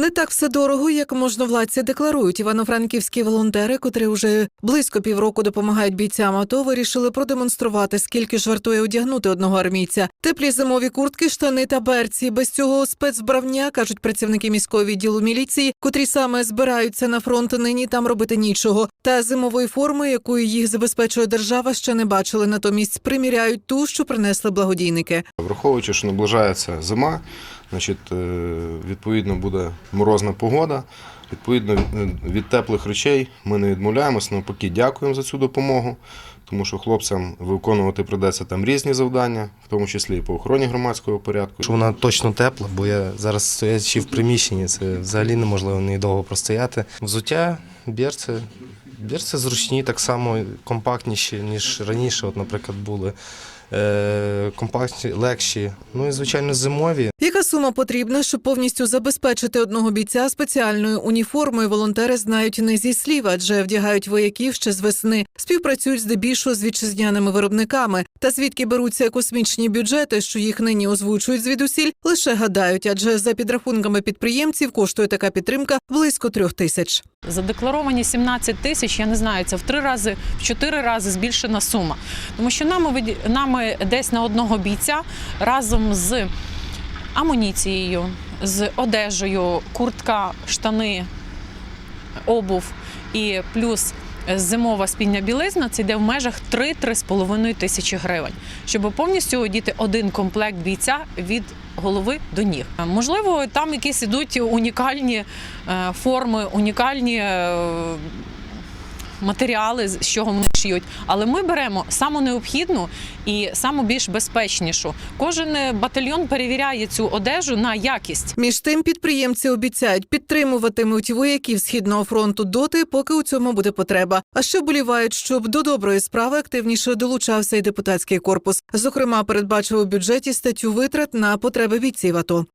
Не так все дорого, як можновладці декларують. Івано-франківські волонтери, котрі вже близько півроку допомагають бійцям АТО, вирішили продемонструвати, скільки ж вартує одягнути одного армійця. Теплі зимові куртки, штани та берці. Без цього спецбравня кажуть працівники міського відділу міліції, котрі саме збираються на фронт, нині там робити нічого. Та зимової форми, якою їх забезпечує держава, ще не бачили. Натомість приміряють ту, що принесли благодійники. Враховуючи, що наближається зима, значить, е, відповідно буде морозна погода. Відповідно, від- від теплих речей ми не відмовляємося, навпаки, дякуємо за цю допомогу, тому що хлопцям виконувати придеться там різні завдання, в тому числі і по охороні громадського порядку. Що вона точно тепла, бо я зараз стоячи в приміщенні, це взагалі неможливо неї довго простояти. Взуття, бірці. Бірці зручні, так само компактніші, ніж раніше, от, наприклад, були. Е, компактні, легші. Ну і звичайно, зимові. Яка сума потрібна, щоб повністю забезпечити одного бійця спеціальною уніформою? Волонтери знають не зі слів, адже вдягають вояків ще з весни. Співпрацюють здебільшого з вітчизняними виробниками. Та звідки беруться космічні бюджети, що їх нині озвучують звідусіль, лише гадають, адже за підрахунками підприємців коштує така підтримка близько трьох тисяч. Задекларовані 17 тисяч, я не знаю, це в три рази, в чотири рази збільшена сума. Тому що нами, нами десь на одного бійця разом з амуніцією, з одежею, куртка, штани, обув і плюс зимова спільня білизна, це йде в межах 3-3,5 тисячі гривень, щоб повністю одіти один комплект бійця від голови до ніг. Можливо, там якісь ідуть унікальні е, форми, унікальні. Матеріали, з чого вони шиють, але ми беремо саму необхідну і саму більш безпечнішу. Кожен е, батальйон перевіряє цю одежу на якість. Між тим підприємці обіцяють підтримуватимуть вояків східного фронту доти, поки у цьому буде потреба. А ще вболівають, щоб до доброї справи активніше долучався і депутатський корпус. Зокрема, передбачив у бюджеті статтю витрат на потреби бійців АТО.